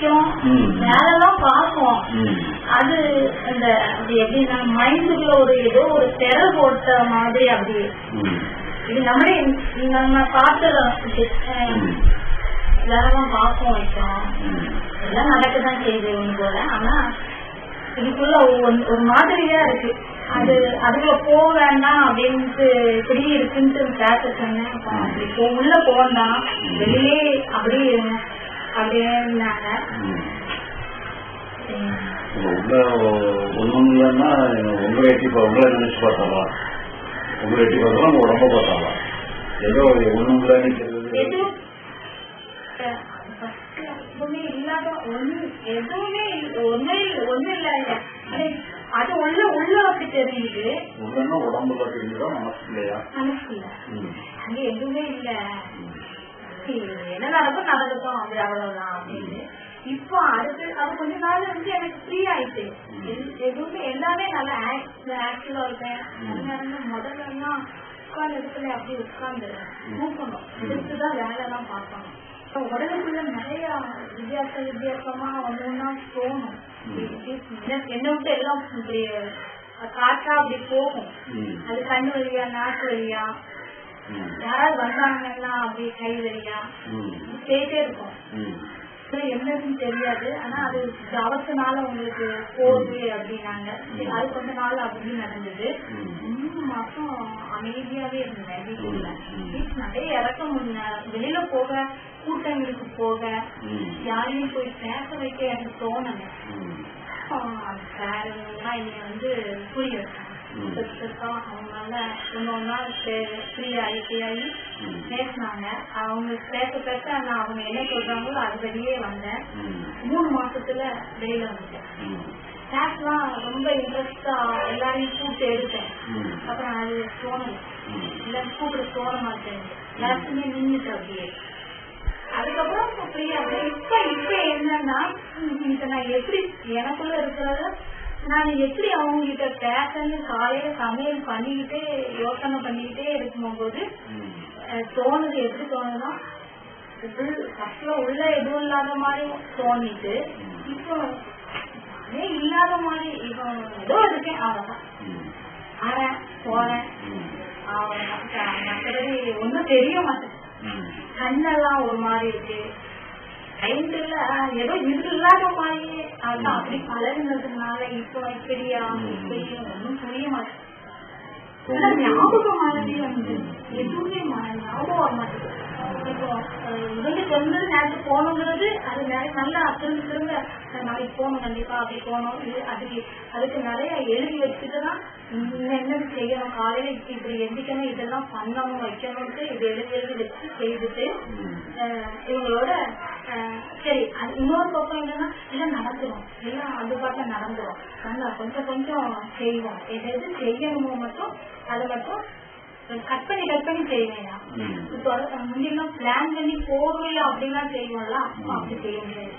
வேலைலாம் பார்ப்போம். அது அந்த எப்படின்னா மைண்டுக்குள்ள ஒரு ஏதோ ஒரு தெர போட்ட மாதிரி அப்படி. இது நம்மளே நம்ம பார்த்துறோம் ம். வேலைலாம் பார்ப்போம் வைக்கிறோம். எல்லாம் நடக்கதான் செய்யுது ஒண்ணு போல ஆனா இதுக்குள்ள ஒரு- மாதிரியா இருக்கு. அது அதுக்குள்ள போக வேண்டாம் அப்படின்ட்டு இப்படி இருக்குன்ட்டு பேச சொன்னேன். அப்ப அப்படி உள்ள போகலாம் வெளியே அப்படி இருங்க. அப்படின்னாங்க ம். சரி. இப்ப உள்ள ஒண்ணும் இல்லைன்னா உங்களை எட்டி உங்களை நினைச்சு பார்த்தாளா உங்களை எட்டி பார்த்தாலும் உங்க உடம்ப பார்த்தாளா ஏதோ இல்லைன்னு தெரியுது ஒண்ணு ஒண்ணே ஒண்ணு அது அது உள்ள அப்படி தெரியுது. உள்ளன்னா உடம்புல தெரியுதா மனசு இல்லையா மனசு இல்ல. அங்க எதுவுமே இல்ல. என்ன நடக்கும் நடக்கட்டும் அது அவ்வளவுதான் அப்படின்னு. இப்போ அடுத்து அது கொஞ்ச நாள் வந்து எனக்கு ஃப்ரீ ஆயிட்டு. எது- எதுவுமே எல்லாமே நல்லா ஆக்டிவா அதனால முதல்ல எல்லாம் உட்கார்ந்த இடத்துல அப்படி உட்கார்ந்து தூக்கணும். எடுத்துதான் வேலை எல்லாம் பார்க்கணும். இப்போ உடலுக்குள்ள நிறைய வித்தியாச வித்தியாசமா ஒண்ணுன்னா தோணும். என்ன- விட்டு எல்லாம் இப்படி காற்றா அப்படி போகும். அது கண்ணு வழியா நாக்கு வழியா. யாராவது வந்தாங்கன்னா அப்படியே கை வழியா. போயிட்டே இருக்கும் என்னதுன்னு தெரியாது. ஆனா அது அவசனால உங்களுக்கு போகுது அப்படின்னாங்க. அது கொஞ்ச நாள் அப்படி நடந்தது. மூணு மாசம் அமைதியாவே இருந்தேன் வீட்டுல நிறைய இறக்கம் வெளியில போக கூட்டங்களுக்கு போக. யாரையும் போய் பேச வைக்க எனக்கு. சாரெல்லாம் என்னை வந்து புரிய வச்சாங்க ம். பெருசா அவங்களால ஒன்னு ஒன்னா ஃப்ரீ ஆகி ஃப்ரீ ஆகி ம். பேசினாங்க அவங்க பேச பேச நான் அவங்க என்ன சொல்றாங்களோ அது வெளியே வந்தேன். மூணு மாசத்துல வெளியில வந்துட்டேன் ம். கிளாஸ்லாம் ரொம்ப இன்ட்ரெஸ்டா எல்லாரையும் கூப்பிட்டு எடுத்தேன். அப்புறம் அது தோணல ம். எல்லாரும் கூப்பிட தோண மாட்டேன் எல்லாத்துக்குமே நின்றுட்டு அப்படியே அதுக்கப்புறம் ஃப்ரீயா இப்ப இப்ப என்னன்னா நான் எப்படி எனக்குள்ள இருக்கிறத நான் எப்படி அவங்க கிட்ட பேசன்னு காலையில சமையல் பண்ணிக்கிட்டே யோசனை பண்ணிக்கிட்டே இருக்கும்போது ம். அஹ், தோணுது எப்படி தோணுதுன்னா ஃபர்ஸ்ட்ல உள்ள எதுவும் இல்லாத மாதிரி தோணிட்டு இப்போ அதே இல்லாத மாதிரி இப்போ ஏதோ இருக்கேன் அவ்வளவுதான் ம். வரேன் போறேன். அவ்வளவுதான் மற்றபடி ஒன்றும் தெரிய மாட்டேங்குது ம். கண்ணெல்லாம் ஒரு மாதிரி இருக்கு இல்ல ஏதோ இது இல்லாத மாதிரியே அதான் அப்படி பழகுனதுனால இப்போ இப்படியா இப்படியா ஒன்றும் புரிய மாட்டேங்குது. ஞாபகம் மாதிரி வந்து எதுவுமே ஞாபகம் வர மாட்டேங்குது. இப்போ இவங்க சொன்னது நேரத்து போகணுங்கிறது அது நிறைய நல்லா திரும்ப திரும்ப நாளைக்கு போகணும் கண்டிப்பா அப்படி போகணும் இது அதுக்கு அதுக்கு நிறைய எழுதி வச்சுட்டு தான் இன்னும் செய்யணும் காலையில இப்படி இப்படி எந்திக்கணும் இதெல்லாம் பண்ணணும் வைக்கணும்ட்டு இது எழுதி எழுதி வச்சு செய்துட்டு இவங்களோட சரி அது இன்னொரு பக்கம் என்னன்னா எல்லாம் நடந்துரும் எல்லாம் அது பாட்டில் நடந்துரும். நல்லா கொஞ்சம் கொஞ்சம் செய்வோம். எது எது செய்யணுமோ மட்டும் அதை மட்டும் கட் பண்ணி கட் பண்ணி செய்வேன் நான். ம். இப்போ முன்னெல்லாம் பிளான் பண்ணி போர்வையா அப்படிலாம் செய்வோம்ல அப்ப அப்படி செய்ய முடியாது.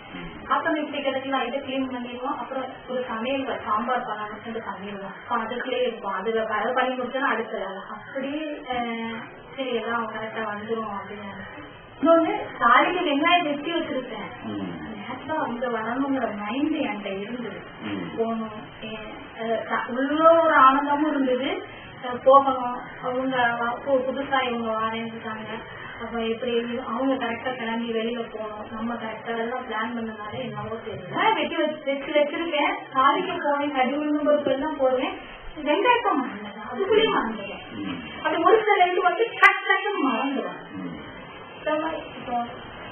அப்புறம் இப்படி கிடைக்கலாம் இதை கிளீன் பண்ணிடுவோம். அப்புறம் ஒரு சமையல் சாம்பார் பண்ணணும் சொல்லி பண்ணிடுவோம் அதுக்குள்ளே இருக்கும். அதுல அதை பண்ணி முடிச்சோன்னா அடுத்த வேலை. அப்படி அஹ், சரி எல்லாம் கரெக்டா வந்துரும் அப்படின்னு. இன்னொன்னு தாலிக்கு வெங்காயம் வெட்டி வச்சிருக்கேன் ம். நேரத்துல அங்க வரணுங்கிற மைண்ட் என்கிட்ட இருந்தது. போகணும். உள்ள ஒரு ஆனந்தமும் இருந்தது. போகணும். அவங்க புதுசா இவங்க வரேன்னுட்டாங்க அப்ப எப்படி அவங்க கரெக்டா கிளம்பி வெளியில போகணும். நம்ம கரெக்டா எல்லாம் பிளான் பண்ணனால என்னவோ தெரியல. வெட்டி வச்சு வச்சு வச்சிருக்கேன். சாதிக்க போவேன் கடி விழுந்து எல்லாம் போடுவேன். வெங்காயத்தை மறந்துட்டேன். அதுக்குள்ளேயே மறந்துட்டேன். ம். அது ஒரு சில வந்து கட் கட்டு மறந்துடும் இப்போ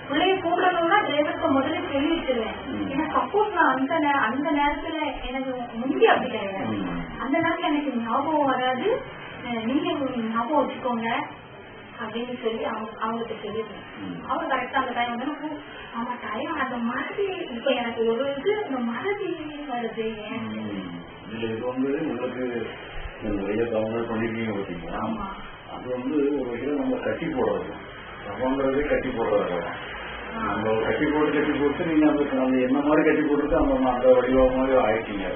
பிள்ளைய கூப்பிடணும்னா டிரைவருக்கு முதல்ல சொல்லி வச்சிருவேன் ம். ஏன்னா சப்போஸ் நான் அந்த அந்த நேரத்துல எனக்கு முந்தி அப்படி கிடையாது. அந்த நேரத்துல எனக்கு ஞாபகம் வராது. நீங்க ஞாபகம் வச்சுக்கோங்க அப்படின்னு சொல்லி அவங்க அவங்ககிட்ட சொல்லிடுவேன். ம். அவங்க கரெக்டா அந்த டைம் வந்து "ஓ, ஆமா டைம் அந்த மறதி இப்ப எனக்கு ஒரு இது இந்த மறதி வருது. இது வந்து உங்களுக்கு நிறைய தவறுகள் பண்ணிருக்கீங்க பார்த்தீங்களா ஆமா. அது வந்து ஒரு வகையில நம்ம கட்டி போடுறது தவங்கிறதே கட்டி போடுறது நம்ம கட்டி போட்டு கட்டி போட்டு நீங்க அந்த என்ன மாதிரி கட்டி போட்டுட்டு அந்த அந்த வடிவ மாதிரி ஆயிட்டீங்க.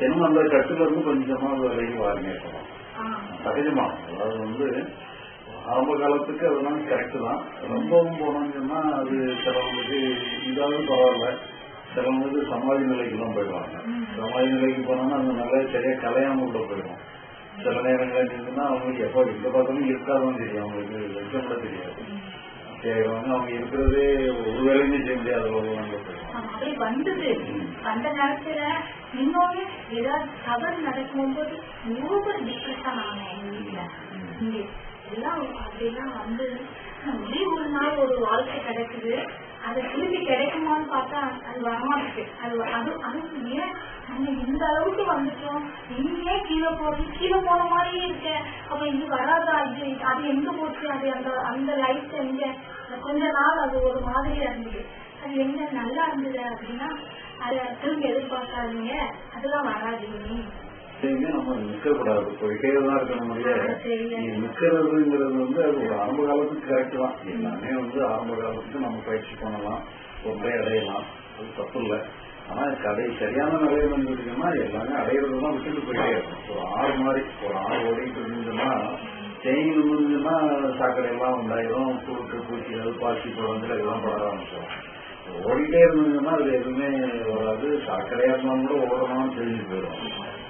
என்னமோ அந்த கட்டுல இருந்து கொஞ்சமா அது விலகி வாருங்க இருக்கலாம் ஆ. சகஜமா. அதாவது வந்து ஆரம்ப காலத்துக்கு அதெல்லாம் கரெக்ட் தான். ரொம்பவும் போனோம்னு அது சிலவங்களுக்கு இதாவது பரவாயில்ல. சிலவங்களுக்கு சமாதி நிலைக்கெல்லாம் போயிடுவாங்க. ம். சமாதி நிலைக்கு போனோம்னா அந்த நல்லா சரியா கலையாம உள்ள போயிடும் சில நேரங்கள் இருந்துச்சுன்னா அவங்களுக்கு எப்போ எங்க பார்த்தாலும் இருக்காதான் தெரியும். அவங்களுக்கு லட்சம் கூட தெரியாது. செய்வாங்க அவங்க இருக்கிறதே ஒரு வேலையுமே செய்ய முடியாத அளவுக்கு அப்படி வந்தது. அந்த நேரத்துல இன்னொன்னு ஏதாவது தவறு நடக்கும்போது ரொம்ப டிப்ரெஷன் ஆனேன் எங்க வீட்டுல எல்லாம் அப்படிலாம் வந்து ஒரே ஒரு நாள் ஒரு வாழ்க்கை கிடைக்குது. அது திரும்பி கிடைக்குமான்னு பார்த்தா அது வரமாட்டுது அது அது அது ஏன் நம்ம இந்த அளவுக்கு வந்துட்டோம். இனிமே கீழே போறது கீழே போன மாதிரியே இருக்க. அப்ப இது வராதா? இது அது எங்க போச்சு? அது அந்த அந்த லைஃப் எங்க கொஞ்ச நாள் அது ஒரு மாதிரியா இருந்தது. அது என்ன நல்லா இருந்தது அப்படின்னா அதை திரும்பி எதிர்பார்க்காதீங்க. அதெல்லாம் வராது இனி. எப்பயுமே நம்ம நிற்க கூடாது போயிட்டே தான் இருக்கணும் முடிய ஆ, சரியா. நீ நிக்கிறதுங்கிறது வந்து அது ஒரு ஆரம்ப காலத்துக்கு கரெக்ட் தான். எல்லாமே வந்து ஆரம்ப காலத்துக்கு நம்ம பயிற்சி பண்ணலாம். ஒன்றே அடையலாம். அது தப்பு இல்லை. ஆனா கதை சரியான நிலையில இருந்துச்சுன்னா எல்லாமே அடையிறது தான் விட்டுட்டு போயிட்டே இருக்கும் ஒரு ஆறு மாதிரி ஒரு ஆறு ஓடிட்டு இருந்துச்சுன்னா செயின் இருந்துச்சுன்னா சாக்கடை எல்லாம் உண்டாயிரும் புழுக்கு பூச்சிகள் பாசி குழந்தை எல்லாம் பட ஆரம்பிச்சிடும் ஓடிட்டே இருந்ததுன்னா அது எதுவுமே வராது. சாக்கடையா இருந்தாலும் கூட ஓடணும்னு தெரிஞ்சு போயிடும்.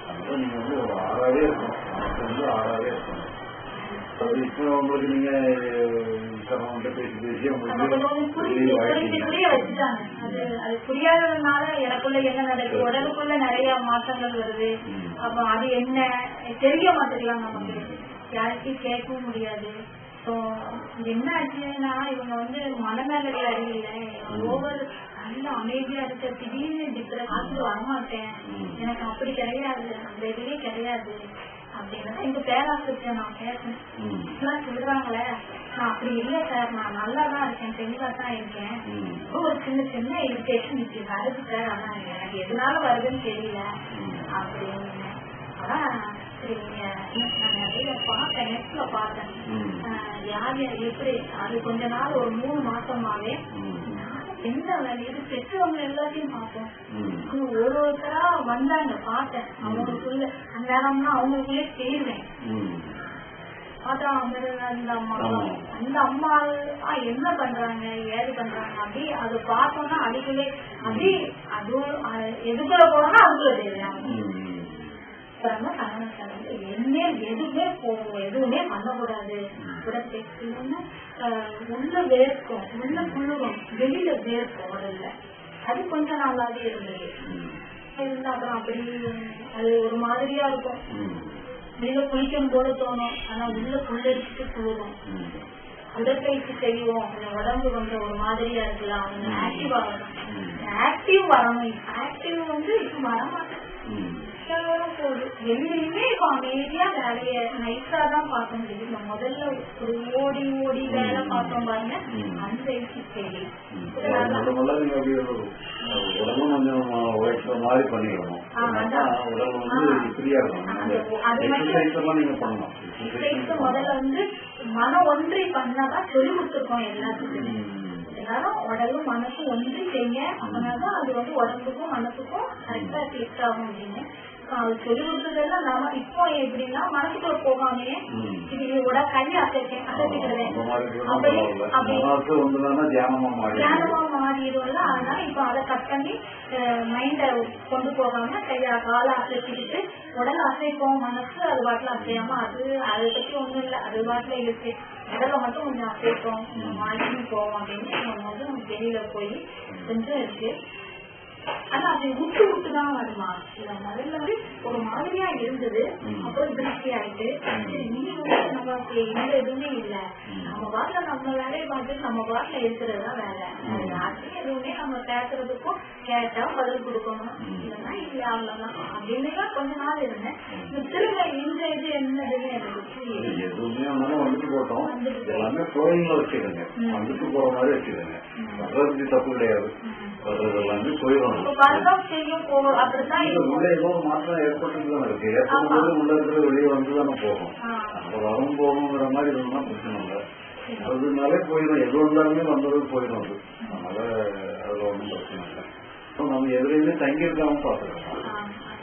அதனால நீங்க வந்து ஒரு ஆறாவே இருக்கணும். நமக்கு வந்து ஆறாவே இருக்கணும். அது இப்போ உங்களுக்கு நீங்க பேசி பேசி அது புரியாததுனால எனக்குள்ள என்ன நடக்குது? உடலுக்குள்ள நிறைய மாற்றங்கள் வருது. அப்ப அது என்ன? தெரிய மாட்டேங்கலாம் நமக்கு. யாருக்கும் கேட்கவும் முடியாது. என்ன ஆச்சுன்னா இவங்க வந்து மனநல அறிவியல ஓவர் நல்ல அமைதியா இருக்க திடீர்னு டிப்ரெஸ் ஆச்சு வரமாட்டேன். ம். எனக்கு அப்படி கிடையாது. அந்த இதுவே கிடையாது. அப்படின்னு எங்க பேராசிரியர் நான் கேட்டேன். சொல்றாங்களே அப்படி இல்ல சார். நான் நல்லா தான் இருக்கேன். தெளிவா தான் இருக்கேன். ஒரு சின்ன சின்ன இரிட்டேஷன் இப்படி வருது சார். ஆனா எனக்கு எதனால வருதுன்னு தெரியல. அப்படின்னு. அதான் பார்த்தேன். நெட்ல பார்த்தேன். யார் எப்படி அது கொஞ்ச நாள் ஒரு மூணு மாசமாவே ம். எந்த வேலை இது பெற்றவங்க எல்லாத்தையும். அவங்க ஒரு ஒருத்தரா வந்தாங்க பார்த்தேன் அவங்களுக்குள்ள அந்த நேரம்னா அவங்களுக்குள்ளே தேடுவேன் ம். பார்த்தா அந்த அம்மா. அந்த அம்மா என்ன பண்றாங்க ஏது பண்றாங்க அப்படி அது பார்த்தோம்னா அதுக்குள்ளே அப்படி அது எதுக்குள்ள போறோம்னா அதுக்குள்ள தெரியும் ம். அப்புறமா கணவன் சொல்றாரு, என்ன எதுவுமே போகும் எதுவுமே பண்ணக்கூடாது. உடற்பயிற்சின்னு உள்ள வேர்க்கும் உள்ள குளிரும் வெளியில வேர்க்கும் உடல்ல. அது கொஞ்சம் நல்லாவே இருந்தது. இருந்தா அப்புறம் அப்படி அது ஒரு மாதிரியா இருக்கும். வெளியில குளிக்கணும் போல தோணும். ஆனா உள்ள புல்லரிச்சுட்டு குளிரும். உடற்பயிற்சி செய்வோம். உடம்பு கொஞ்சம் ஒரு மாதிரியா இருக்கலாம். ஆக்டிவ் ஆகணும். ஆக்டிவ் வரணும். ஆக்டிவ் வந்து இப்ப வரமாட்டேன். ம். எல்லாரும் போகுது வெளியிலுமே இப்ப அமைதியா வேலைய நைஸா தான் பார்க்க முடியுது முதல்ல ஒரு ஓடி ஓடி வேலை பார்த்தோம் பாருங்க. அந்த உடம்பும் கொஞ்சம் உழைக்கிற மாதிரி பண்ணிடணும் வந்து ஃப்ரீயா இருக்கணும் நீங்க பண்ணணும் முதல்ல வந்து மன ஒன்றி பண்ணாதான் சொல்லி கொடுத்துருக்கோம் எல்லாத்துக்குமே. எல்லாரும் உடலும் மனசும் ஒன்றி செய்ய அப்படின்னாதான் அது வந்து உடம்புக்கும் மனசுக்கும் கரெக்டா கிளிக் ஆகும் அப்படின்னு. சொல்லி கொடுத்ததெல்லாம் நாம இப்போ எப்படின்னா மனசுக்குள்ள போகாமே ம். இது பரவாயில்ல. அப்படி மனசு வந்துதானே தியானமா மாறி தியானமா மாறிடும்ல அதனால இப்ப அதை கட் பண்ணி மைண்ட கொண்டு போகாம கையா காலை அசைச்சுக்கிட்டு உடல் அசைப்போம் மனசு அது பாட்டுல அசையாம அது அதை பத்தி ஒண்ணும் இல்ல அது பாட்டுல இருக்கு. உடலை மட்டும் கொஞ்சம் அசைப்போம் வாக்கிங் போவோம் அப்படின்னு நம்ம வந்து வெளியில போய் கொஞ்சம் இருக்கு. ஆனா அது விட்டு விட்டு தான் வருமா இல்ல முதல்ல வந்து ஒரு மாதிரியா இருந்தது. அப்புறம் திருப்தி ஆயிட்டு இனி வந்து நமக்கு எந்த எதுவுமே இல்ல. நம்ம பாட்டுல நம்ம வேலையை பார்த்துட்டு நம்ம பாட்டுல இருக்கிறது தான் வேலை. யாருக்கும் எதுவுமே நம்ம கேட்கறதுக்கும் கேட்டா பதில் கொடுக்கணும். இல்லைன்னா இல்ல அவ்வளவுதான் அப்படின்னு தான் கொஞ்ச நாள் இருந்தேன் திரும்ப இந்த இது என்னதுன்னு எனக்கு எதுவுமே வந்துட்டு போட்டோம். எல்லாமே ம். வந்துட்டு போற மாதிரி வர்றது தப்பு கிடையாது. வர்றது எல்லாமே போயிடும் உள்ள ஏதோ மாற்றம் ஏற்பட்டு தானே இருக்கு. ஏற்படும் போது உள்ள இருக்கிற வெளியே வந்து தானே போகும். அப்ப வரும் போகுங்கிற மாதிரி இருந்தா பிரச்சனை இல்லை. அதுனாலே போயிடும். எது வந்தாலுமே வந்தது போயிடும். அது அதனால அதுல ஒன்றும் பிரச்சனை இல்லை. நம்ம எதுலையுமே தங்கி இருக்காம ஆ, பாத்துக்கலாம்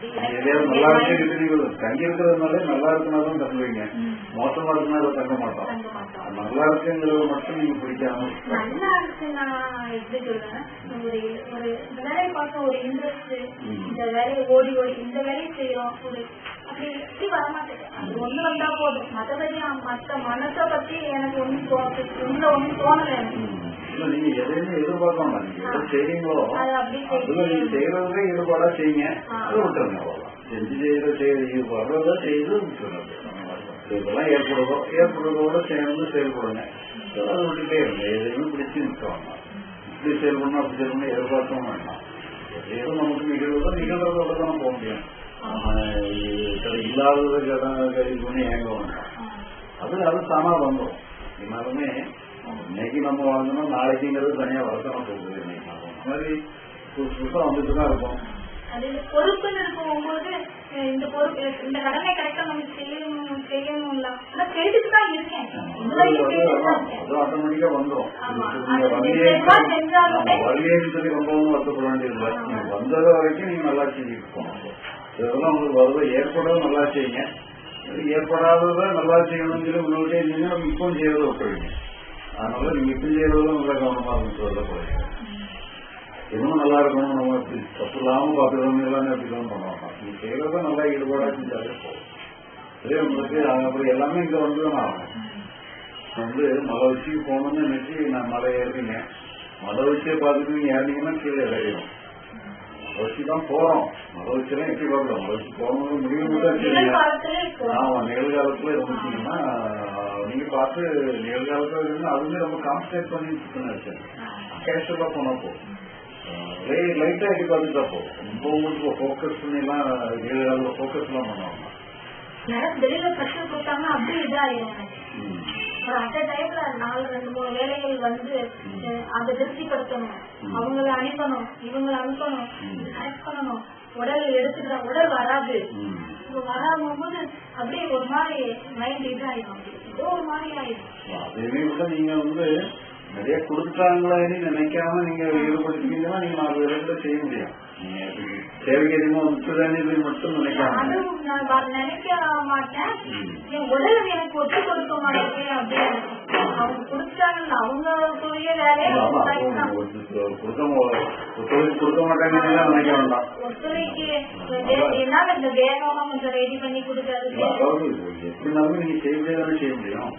எதையாவது நல்லா இருக்கு நீங்க தங்கி இருக்கிறதுனால நல்லா இருக்குன்னா தான் தங்குவீங்க. மோசமா இருக்குன்னா தங்க மாட்டோம் நல்லா இருக்குங்கிறத மட்டும் நீங்க பிடிக்காம நல்லா இருக்கு நான் எப்படி சொல்றேன் ஒரு ஒரு வேலையை பார்க்க ஒரு இன்ட்ரெஸ்ட். இந்த வேலையை ஓடி ஓடி இந்த வேலையை செய்யறோம் ஒரு அப்படி இப்படி வரமாட்டேங்குது அது ஒண்ணு வந்தா போதும் மற்றபடி மத்த மனசை பத்தி எனக்கு ஒண்ணும் தோணு உள்ள ஒண்ணும் தோணல எனக்கு இல்ல நீங்க எதையுமே எதிர்பார்க்க நீங்க எதை அப்படி அதுல நீங்க செய்யறதுல ஈடுபாடா செய்யுங்க. அதை விட்டுருங்க அவ்வளவுதான் செஞ்சு செய்யற செய்ய வர்றதா செய்து விட்டுருங்க. இதெல்லாம் ஏற்படுதோ ஏற்படுறதோட சேர்ந்து செயல்படுங்க. அதை விட்டுட்டே இருங்க. எதையுமே பிடிச்சு நிற்க வேண்டாம். இப்படி செயல்படணும் அப்படி செயல்படணும் எதிர்பார்க்கவும் வேண்டாம். எதுவும் நமக்கு நிகழ்வதோ நிகழ்றதோட தான் போக முடியும். இல்லாததை கடன் கை பண்ணி ஏங்க வேண்டாம். அது அது தானா வந்துடும் இருந்தாலுமே இன்னைக்கு நம்ம வாங்கணும் நாளைக்குங்கிறது தனியா வரத்தான போகுது இன்னைக்கு மாதிரி புதுசு புதுசா வந்துட்டு தான் இருக்கும். பொறுப்புன்னு இருக்கும்போது இந்த பொறுப்பு இந்த கடமை கரெக்டா நம்ம செய்யணும் செய்யணும்ல. ஆனா செய்துட்டு தான் இருக்கேன். ஆட்டோமேட்டிக்கா வந்துடும் சொல்லி ரொம்பவும் வருத்தப்பட வேண்டியதில்லை. வந்தது வரைக்கும் நீங்க நல்லா செஞ்சுட்டு போகணும் இதெல்லாம் உங்களுக்கு வருது. ஏற்படாத நல்லா செய்யுங்க. ஏற்படாததை நல்லா செய்யணும்னு சொல்லி முன்னாடியே இருந்தீங்கன்னா இப்போ செய்யறதை விட்டுருவீங்க அதனால நீங்க இப்போ செய்யறதுல நல்லா கவனமா இருந்துட்டு போறீங்க. இன்னும் நல்லா இருக்கணும் நம்ம இப்படி தப்பு இல்லாம பாத்துக்கணும் எல்லாமே அப்படிதான் பண்ணுவாங்க. நீங்க செய்யறத நல்லா ஈடுபாடா செஞ்சாலே போதும். அதே உங்களுக்கு அப்புறம் எல்லாமே இங்க வந்து தான் ஆகும் வந்து மலை உச்சிக்கு போகணும்னு நினைச்சு நான் மலை ஏறுறீங்க மலை உச்சியை பார்த்துட்டு நீங்க ஏறினீங்கன்னா கீழே இறங்கிடும். உச்சி தான் போறோம். மலை உச்சியெல்லாம் எப்படி பார்க்கலாம் மலை உச்சி போகணும்னு முடிவு ஆமா நிகழ்காலத்துல இருந்துச்சீங்கன்னா நீங்க பார்த்து நிகழ்காலத்துல இருந்து அதுவுமே ரொம்ப கான்சன்ட்ரேட் பண்ணி சுத்தணும் வச்சேன் கேஷுவலா போனா போதும் லைட்டா எட்டி பார்த்துட்டா போதும் ரொம்ப உங்களுக்கு ஃபோக்கஸ் பண்ணி எல்லாம் நிகழ்கால ஃபோக்கஸ் எல்லாம் பண்ணுவாங்க எனக்கு வெளியில பிரஷர் கொடுத்தாங்கன்னா அப்படியே இதாயிரும் டைம்ல நாலு ரெண்டு மூணு வேலைகள் வந்து அதை திருப்திப்படுத்தணும். அவங்கள அனுப்பணும். இவங்களை அனுப்பணும். கரெக்ட் பண்ணணும். உடல் எடுத்துக்கிற உடல் வராது. வராம போது அப்படியே ஒரு மாதிரி மைண்ட் இதாயிடும். ஏதோ ஒரு மாதிரி ஆயிடும். கூட நீங்க வந்து நிறைய கொடுத்தாங்களேன்னு நினைக்காம நீங்க ஈடுபடுத்தீங்கன்னா நீங்க நாலு பேர்கிட்ட செய்ய முடியும் நீங்க தேவைக்கு அதிகமா விட்டுதானே மட்டும் நினைக்காம. நினைக்க மாட்டேன். என் உடல் எனக்கு ஒத்து கொடுக்க மாட்டேங்குது அப்படின்னு. அவங்க அவங்களுக்குரிய வேலையை ஒத்துழைப்பு கொடுக்க மாட்டாங்கன்னு நினைக்க வேண்டாம். ஒத்துழைக்கு என்னால இந்த வேகமா கொஞ்சம் ரெடி பண்ணி அதாவது எப்படினாலுமே நீங்க செய்ய முடியாதானே செய்ய முடியும்.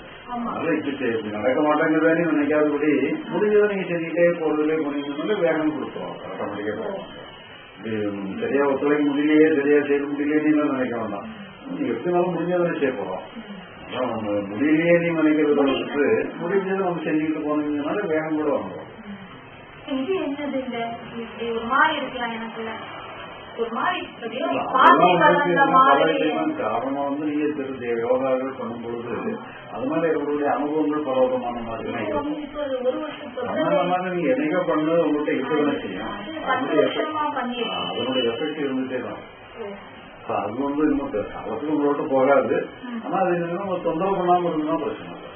நடக்க மாட்டேங்குதானே நினைக்காதபடி முடிஞ்சதை நீங்க செஞ்சுட்டே போறதுலே போனீங்கன்னா வேகம் கொடுத்துரும் ஆட்டோமேட்டிக்கா சரியா ஒத்துழைக்க முடியலையே சரியா செய்ய முடியலையே நினைக்க வேண்டாம் எப்படினாலும் முடிஞ்சதை செய்ய போறோம் முடியலையே நீ நினைக்கிறத வந்துட்டு முடிஞ்சதை நம்ம செஞ்சுக்கிட்டு போனீங்கனால வேகம் கூட வந்துடும் இது என்னது இந்த ஒரு மாதிரி இருக்கலாம் எனக்கு ஒரு மாதிரி காரணம் வந்து நீங்க தெரிஞ்ச யோகாக்கள் பண்ணும் பொழுது அது மாதிரி இருக்கக்கூடிய அனுபவங்கள் பலவிதமான மாதிரி மாதிரி நீங்க என்னைக்கோ பண்ணது உங்கள்கிட்ட இருக்கதானே செய்யும் அதனுடைய எஃபெக்ட் இருந்துட்டே தான் அது வந்து இன்னும் காலத்துக்கு உங்களோட போகாது. ஆனா அது நம்ம தொந்தரவு பண்ணாம இருந்தா பிரச்சனை இல்லை.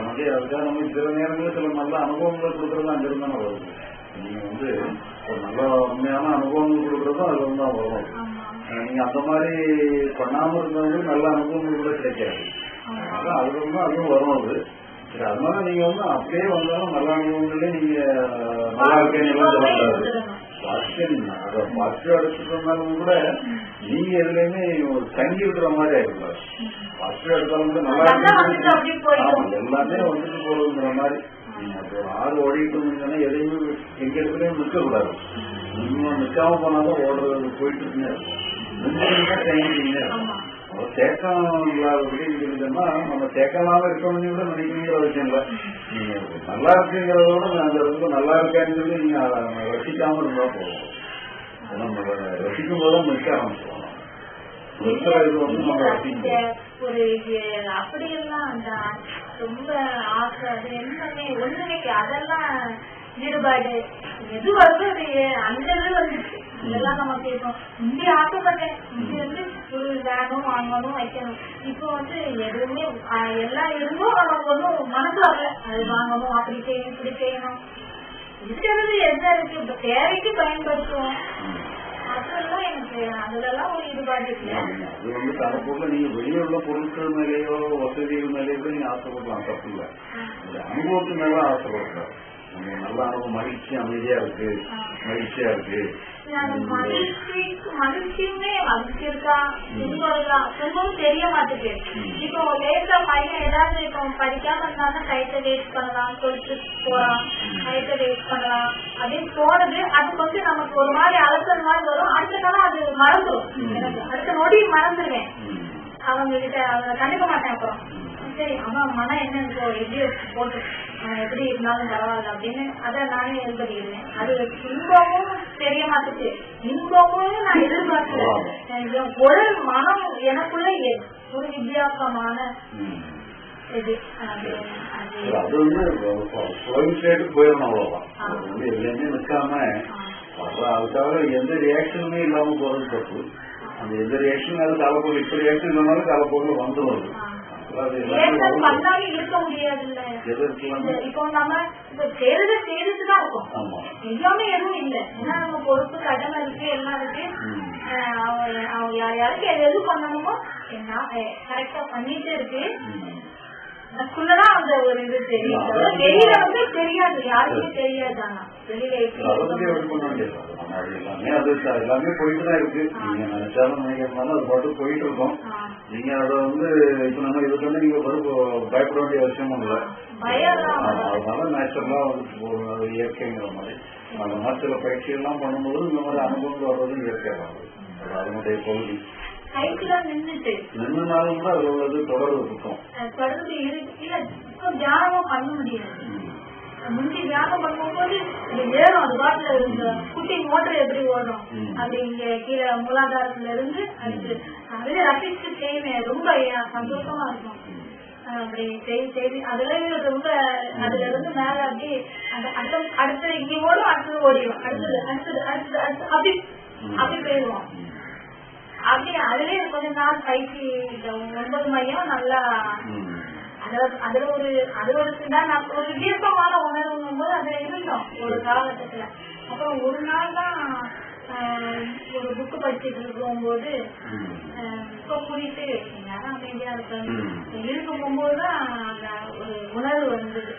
வந்து அதுக்காக நம்ம சில நேரங்களில் சில நல்ல அனுபவங்களை கொடுக்கறது அங்க இருந்தானே வருது. நீங்க வந்து ஒரு நல்ல உண்மையான அனுபவங்கள் கொடுக்கறதும் அதுல இருந்து தான் வரும் நீங்க அந்த மாதிரி பண்ணாம இருந்தவங்களுக்கு நல்ல அனுபவங்கள் கூட கிடைக்காது. அதான் அதுல இருந்து அதுவும் வரும் அது. சரி அதனால நீங்க வந்து அப்படியே வந்தாலும் நல்ல அனுபவங்களே நீங்க நல்லா எல்லாம் சொல்லக்கூடாது பாசிட்டிவ் அதை பாசிட்டிவ் எடுத்துட்டோம்னாலும் கூட நீங்க எதுலையுமே ஒரு தங்கி விடுற மாதிரி ஆயிடக்கூடாது பாசிட்டிவ் எடுத்தாலும் கூட நல்லா. ஆமா, எல்லாமே வந்துட்டு போறதுங்கிற மாதிரி. ஒரு ஆறு ஓடிட்டு இருந்தீங்கன்னா எதையுமே எங்க இடத்துலயும் நிற்க கூடாது நீங்க நிற்காம போனாலும் ஓடுறது போயிட்டு இருக்குங்க தேக்கம் இல்லாதபடி இருந்ததுன்னா நம்ம தேக்கமாக இருக்கணும்னு கூட நினைக்கணுங்கிற அவசியம் இல்லை நீங்க நல்லா இருக்குங்கிறத விட நான் அந்த ரொம்ப நல்லா இருக்கேன்னு நீங்க ரசிக்காம இருந்தா அதை நம்ம ரசிக்கும் போது நிற்க ஆரம்பிச்சிடலாம். நிற்கிற இது வந்து நம்ம ரசிக்க முடியும். ஒரு அப்படி அப்படியெல்லாம் அந்த ரொம்ப ஆசை. அது எல்லாமே ஒண்ணுமே அதெல்லாம் ஈடுபாடு எது வருதோ அது அந்த இது வந்துச்சு இதெல்லாம் நம்ம கேட்போம் இங்கே ஆசைப்பட்டேன். முந்தி வந்து ஒரு வேணும் வாங்கணும் வைக்கணும். இப்போ வந்து எதுவுமே எல்லாம் இருந்தும் நமக்கு ஒன்றும் மனசு வரல அது வாங்கணும். அப்படி செய்யணும் இப்படி செய்யணும். இருக்கிறது என்ன இருக்கு? இப்ப தேவைக்கு பயன்படுத்துவோம். மற்றதெல்லாம் அது வந்து தரப்பொருள் நீங்க வெளியே உள்ள பொருட்கள் மேலேயோ வசதிகள் மேலேயோ நீங்க ஆசைப்படலாம். தப்பு இல்லை. அனுபவத்து மேல ஆசைப்படக்கூடாது. நம்ம நல்ல மகிழ்ச்சி அமைதியா இருக்கு. மகிழ்ச்சியா இருக்கு. நான் மகிழ்ச்சி மகிழ்ச்சியுமே மகிழ்ச்சி இருக்கா துன்பம் இருக்கா துன்பம் தெரிய மாட்டேங்குது. இப்போ லேசா பையன் ஏதாவது இப்போ படிக்காம இருந்தாலும் டைத்தை வேஸ்ட் பண்ணலாம் சொல்லிட்டு போறான் டைத்தை வேஸ்ட் பண்ணலாம் அப்படின்னு தோணுது. அது கொஞ்சம் நமக்கு ஒரு மாதிரி அலசல் மாதிரி வரும். அடுத்த நாள் அது மறந்துடும் அடுத்த நொடி மறந்துடுவேன். அவங்க கிட்ட அவங்க கண்டுக்க மாட்டேன் அப்புறம். சரி அவன் மனம் என்ன இருக்கோ எப்படி போட்டு எப்படி இருந்தாலும் பரவாயில்ல அப்படின்னு அதை நானே எழுதிடுவேன் அது இன்பமும் தெரிய மாட்டுச்சு. இன்பமும் நான் எதிர்பார்க்கல. என் உடல் மனம் எனக்குள்ள ஒரு வித்தியாசமான. இது. அது வந்து போயிடணும் அவ்வளவுதான். வந்து எதுலையுமே நிற்காம வர்ற அதுக்காக எந்த ரியாக்ஷனுமே இல்லாம போறது தப்பு. அந்த எந்த ரியாக்ஷன் அது தலைப்பொருள் இப்ப ரியாக்ஷன் இல்லைனாலும் தலைப்பொருள் வந்துடும் பண்ணாலும் இருக்க எது இருக்கலாம் இப்போ நம்ம செய்யறத செய்துட்டு தான் இருக்கோம். எல்லாமே எதுவும் இல்ல. ஏன்னா நம்ம பொறுப்பு கடமை இருக்கு எல்லாம் இருக்கு. அவங்க அவங்க யார் யாருக்கு எது பண்ணணுமோ என்ன கரெக்டா பண்ணிட்டு இருக்கு. அதுக்குள்ளதான் அந்த ஒரு இது தெரியும். வெளியில வந்து தெரியாது யாருக்குமே தெரியாது ஆனா. எல்லாமே அது எல்லாமே போயிட்டு தான் இருக்கு நீங்க நினைச்சாலும் நினைக்கிறதுனால அது பாட்டு போயிட்டு இருக்கோம் நீங்க அதை வந்து இப்ப நம்ம இதுக்கு வந்து நீங்க ஒரு பயப்பட வேண்டிய அவசியமும் இல்லை. அதனால நேச்சுரலா அது இயற்கைங்கிற மாதிரி. அந்த மாதிரி சில பயிற்சி எல்லாம் பண்ணும்போது இந்த மாதிரி அனுபவங்கள் வர்றது இயற்கையாக அது அதனுடைய பகுதி. கைக்குள்ள நின்னுட்டு. நின்றுனாலும் கூட அது உள்ளது தொடர்பு இருக்கும் இல்ல இப்போ தியானமும் பண்ண முடியாது. முந்தி தியானம் பண்ணும்போது ஏறும். அது பாட்டுல குட்டி மோட்டர் எப்படி ஓடும் ம். அது இங்க கீழே மூலாதாரத்துல இருந்து அடுத்து. அதுல ரசிச்சு செய்வேன் ரொம்ப சந்தோஷமா இருக்கும். அப்படி செய்து செய்து அதுல ரொம்ப அதுல இருந்து மேல அப்படி அடுத்த அடுத்து இங்க ஓடும் அடுத்தது ஓடிடும் அடுத்தது அடுத்தது அடுத்தது அடுத்து அப்படி அப்படி போயிடுவோம். அப்படி அதுலயே கொஞ்ச நாள் பயிற்சி ஒன்பது மையம் நல்லா. அதுல ஒரு அது ஒரு ஒரு விருப்பமான உணர்வுங்கும் போது அதுல இருந்தோம் ஒரு காலகட்டத்துல அப்புறம் ஒரு நாள் தான் ஒரு புக்கு படிச்சுட்டு இருக்கும்போது ம். புக்கை கூட்டிட்டு யாரும் அமைதியா இருக்காங்க ம். இருக்கும் போகும்போது தான் அந்த ஒரு உணர்வு வந்தது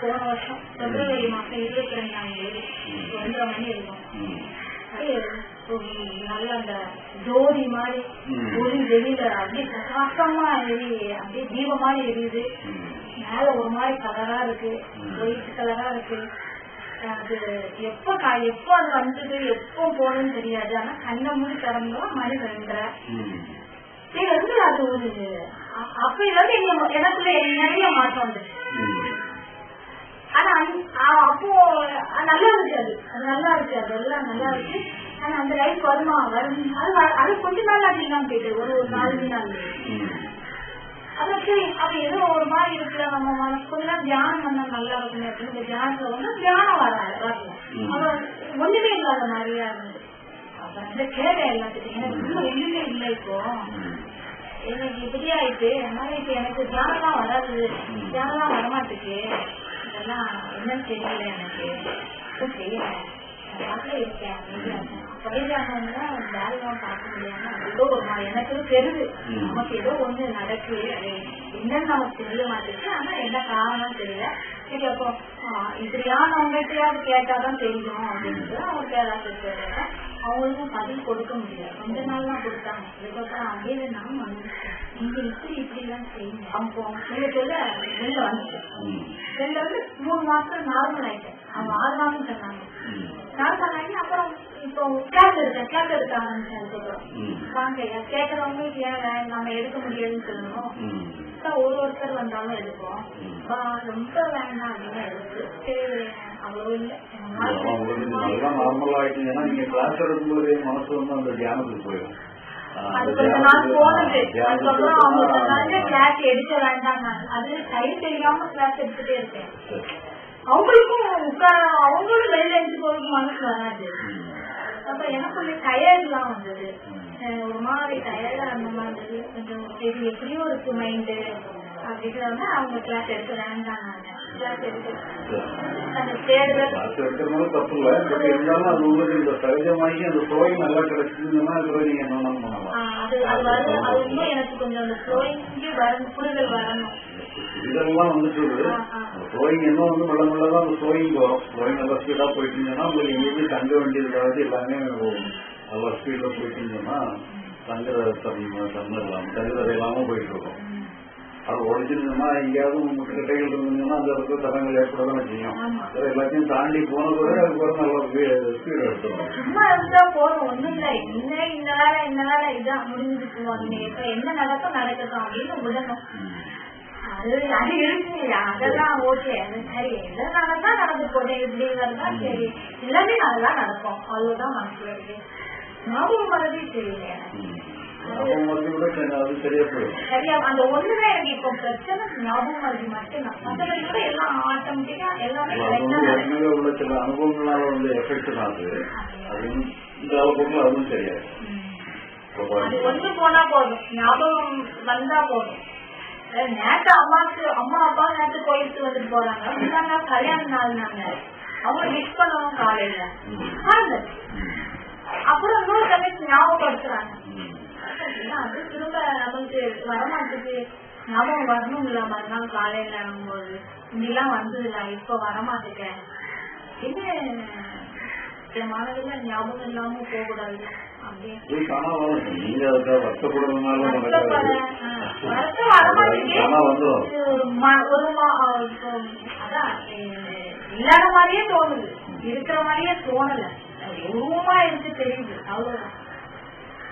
போன வருஷம் பிப்ரவரி மாசம் இருபத்தி ரெண்டாம் தேதி ஒன்றரை மணி இருக்கும். அப்படியே நல்ல அந்த ஜோதி மாதிரி. ஒளி வெளியில அப்படியே பிரகாசமா எரி அப்படியே தீபம் மாதிரி எரியுது. மேல ஒரு மாதிரி கலரா இருக்கு ஒயிட் கலரா இருக்கு. அது எப்ப எப்ப அது வந்தது எப்போ போகணும்னு தெரியாது. ஆனா கண்ணை மூடி திறந்தோம் மணி ரெண்டரை வந்து அது ஒரு அப்பையில இருந்து எங்க எனக்குள்ள நிறைய மாற்றம் வந்துச்சு. ம். ஆனா அப்போ நல்லா இருக்கு அது. அது நல்லா இருக்கு அது எல்லாம் நல்லா இருக்கு ஆனா அந்த லைஃப் வருமா? வரும். அது வ- அது கொஞ்ச நாள் அது கேட்டு ஒரு ஒரு நாலு நாள். அதான் சரி அப்ப ஏதோ ஒரு மாதிரி இருக்குல்ல நம்ம மனசு. கொஞ்ச நேரம் தியானம் பண்ணா நல்லா இருக்குமே அப்படின்னு இந்த தியானத்துல வந்து தியானம் வராது வரல. ம். ஒண்ணுமே இல்லாத மாதிரியா இருந்தது. அதான் இந்த கேட்டேன் எல்லாத்துக்கும். எனக்கு உள்ள ஒண்ணுமே இல்லை இப்போ. எனக்கு இப்படி ஆயிட்டு அதனால இப்ப எனக்கு தியானம்லாம் வராது. தியானம்லாம் வரமாட்டுக்கு இதெல்லாம் என்னன்னு தெரியல எனக்கு. இப்போ செய்யறேன் பாட்டுல இருக்கேன் அமைதியா இருக்கேன். பார்க்க முடியாம ஏதோ ஒரு எனக்கு தெரியுது நமக்கு ஏதோ ஒண்ணு நடக்குது அது என்னன்னு நமக்கு தெரிய மாட்டேங்குது ஆனா என்ன காரணம் தெரியல சரி அப்போ ஆ, இப்படியானவங்ககிட்டயாவது கேட்டாதான் தெரியும் அப்படின்ட்டு அவங்க பேராசிரியர் அவங்களுக்கும் பதில் கொடுக்க முடியல கொஞ்ச நாள் தான் கொடுத்தாங்க அதுக்கப்புறம் அதே நான் வந்துட்டேன் இப்படி எல்லாம் செய்யுங்க வெளில வந்துட்டேன் வெளில வந்து மூணு மாசம் நார்மல் ஆயிட்டேன் அவங்க ஆறு மாசம் சொன்னாங்க நார்மல் ஆகி அப்புறம் இப்போ கிளாஸ் எடுத்தேன் கிளாஸ் எடுக்க ஆரம்பிச்சேன் அதுக்கப்புறம் வாங்க கேட்கறவங்களுக்கு ஏன் நம்ம எடுக்க முடியாதுன்னு சொல்லணும் ஒரு ஒருத்தர் வந்தாலும் எடுப்போம் ரொம்ப வேண்டாம் அப்படின்னு எடுத்து சரி அவ்வளவு இல்லை நார்மல் ஆயிட்டீங்கன்னா நீங்க கிளாஸ் எடுக்கும்போது மனசு வந்து அந்த தியானத்துக்கு போயிடும். அது அந்த கொஞ்ச நாள் போனது தியானத்துக்கு அதுக்கப்புறம் அவங்க சொன்னாங்க கிளாஸ் எடுக்க வேண்டாம் அது டைம் தெரியாம கிளாஸ் எடுத்துட்டே இருக்கேன் அவங்களுக்கும் உட்கார அவங்களும் வெளியில எடுத்து போறதுக்கு மனசு வராது அப்புறம் எனக்கு கொஞ்சம் டயர்ட்லாம் வந்தது ஒரு மாதிரி டயர்டா அந்த மாதிரி கொஞ்சம் சரி எப்படியோ இருக்கு மைண்டு அப்படின்னு அவங்க கிளாஸ் எடுக்க வேண்டாம் எடுக்கிறதுனால தப்பு இல்லை பட் இருந்தாலும் அது உங்களுக்கு இந்த சகஜமாகி அந்த சுவை நல்லா கிடைச்சதுன்னா நீங்க என்ன பண்ணலாம். அது அது அது எனக்கு கொஞ்சம் அந்த புரிதல் வரணும். இதெல்லாம் வந்துட்டு ஆ, ஆ. ஃப்ளோயிங் என்ன வந்து மெல்ல மெல்ல தான் அந்த ஃப்ளோயிங் வரும். ஃப்ளோயிங் நல்லா ஸ்பீடா போயிட்டீங்கன்னா உங்களுக்கு எங்கேயுமே தங்க வேண்டியதுக்காக எல்லாமே நல்லா ஸ்பீட்ல போயிட்டீங்கன்னா தங்குற தன்மை தங்குறது இல்லாம போயிட்டு இருக்கும். அது உடைச்சிருந்தோம்னா எங்கேயாவது உங்களுக்கு கிட்டைகள் இருந்ததுன்னா அந்த இடத்துல தரங்கள் ஏற்பட தானே செய்யும். அது எல்லாத்தையும் தாண்டி போன பிறகு அதுக்கப்புறம் நல்லா ஸ்பீடு எடுத்துரும் சும்மா இருந்தா போதும். ஒண்ணும் இல்ல. என்ன இந்த வேலை இந்த வேலை இதான் முடிஞ்சுட்டு வந்து இப்ப என்ன நடக்கும் நடக்கட்டும் அப்படின்னு விடணும். அது அது இருக்கு. அதெல்லாம் ஓகே. அது சரி. எல்லாம் நடந்தா நடந்து போட்டேன் இப்படி இருந்தா சரி. எல்லாமே நல்லா நடக்கும். அவ்வளவுதான் மனசுல இருக்கு. ஞாபகம் வரதே தெரியல எனக்கு. அந்த ஒண்ணுதான் எனக்கு இப்போ பிரச்சனை ஞாபகம் மறதி மட்டும்தான். மற்றபடி கூட எல்லாம் ஆட்டோமேட்டிக்கா எல்லாமே அது உள்ள சில அனுபவங்களால எஃபெக்ட் தான் இந்த அதுவும் போனா போதும். ஞாபகம் வந்தா போதும். நேத்து அம்மாக்கு அம்மா அப்பா நேத்து கோயிலுக்கு வந்துட்டு போறாங்க. நாள் கல்யாண நாள் நாங்க. அவங்க மிஸ் பண்ணுவோம் காலையில. அப்புறம் இன்னொரு தங்கச்சி ஞாபகப்படுத்துறாங்க. இல்ல, அது திரும்ப நமக்கு வரமாட்டுது ஞாபகம் வரணும் இல்ல மறுநாள் காலையில போது இப்படிலாம் வந்ததுல இப்ப வரமாட்டுக்க இது மனதுல ஞாபகம் இல்லாம போக கூடாது அப்படியே இது காணாம நீங்க அதுக்காக வருத்தப்படுறதுனால வருத்தப்பட, நடக்காது ஆ, வருத்தம் வரமாட்டேங்குது. ஆனா வந்துடும் இது ஒரு ம- ஒரு மா- ஆ, இப்போ, அதான் அஹ், இல்லாத மாதிரியே தோணுது. இருக்கிற மாதிரியே தோணல. உருவமா இருக்கு தெரியுது. அவ்வளவுதான்.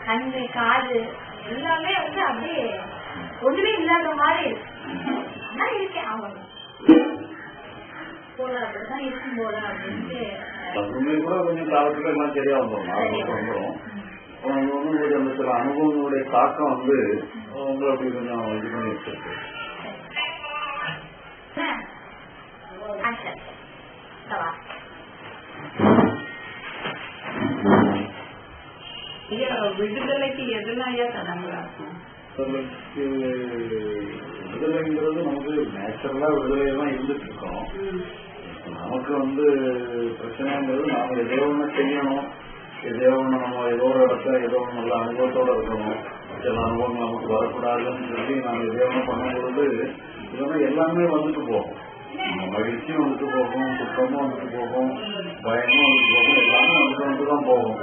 கண்ணு காது எல்லாமே வந்து அப்படியே ஒண்ணுமே இல்லாத மாதிரி ஆனா இருக்கேன். அவ்வளவு போல அப்படிதான் இருக்கும் போல அப்படின்ட்டு. அதுவுமே கூட கொஞ்சம் காலத்துல சரியா வந்துடும் உங்களுக்கு அந்த சில அனுபவங்களுடைய தாக்கம் வந்து உங்களை அப்படி கொஞ்சம் இது பண்ணி வச்சிருக்கு. விடுதலைக்கு எதெல்லாம் ஐயா தடங்களா இருக்கும் உங்களுக்கு விடுதலைங்கிறது நமக்கு நேச்சுரலா விடுதலையா தான் இருந்துட்டு இருக்கோம் நமக்கு வந்து பிரச்சனைங்கிறது நாம எதோ ஒண்ணு செய்யணும். எதோ ஒண்ணு நம்ம ஏதோ ஒரு இடத்துல ஏதோ ஒண்ணு நல்ல அனுபவத்தோட இருக்கணும். சில அனுபவங்கள் நமக்கு வரக்கூடாதுன்னு சொல்லி நாம எதோ ஒண்ணு பண்ணும்பொழுது இதெல்லாம் எல்லாமே வந்துட்டு போகும். மகிழ்ச்சியும் வந்துட்டு போகும் துக்கமும் வந்துட்டு போகும் பயமும் வந்துட்டு போகும் எல்லாமே வந்துட்டு வந்துட்டு தான் போகும்.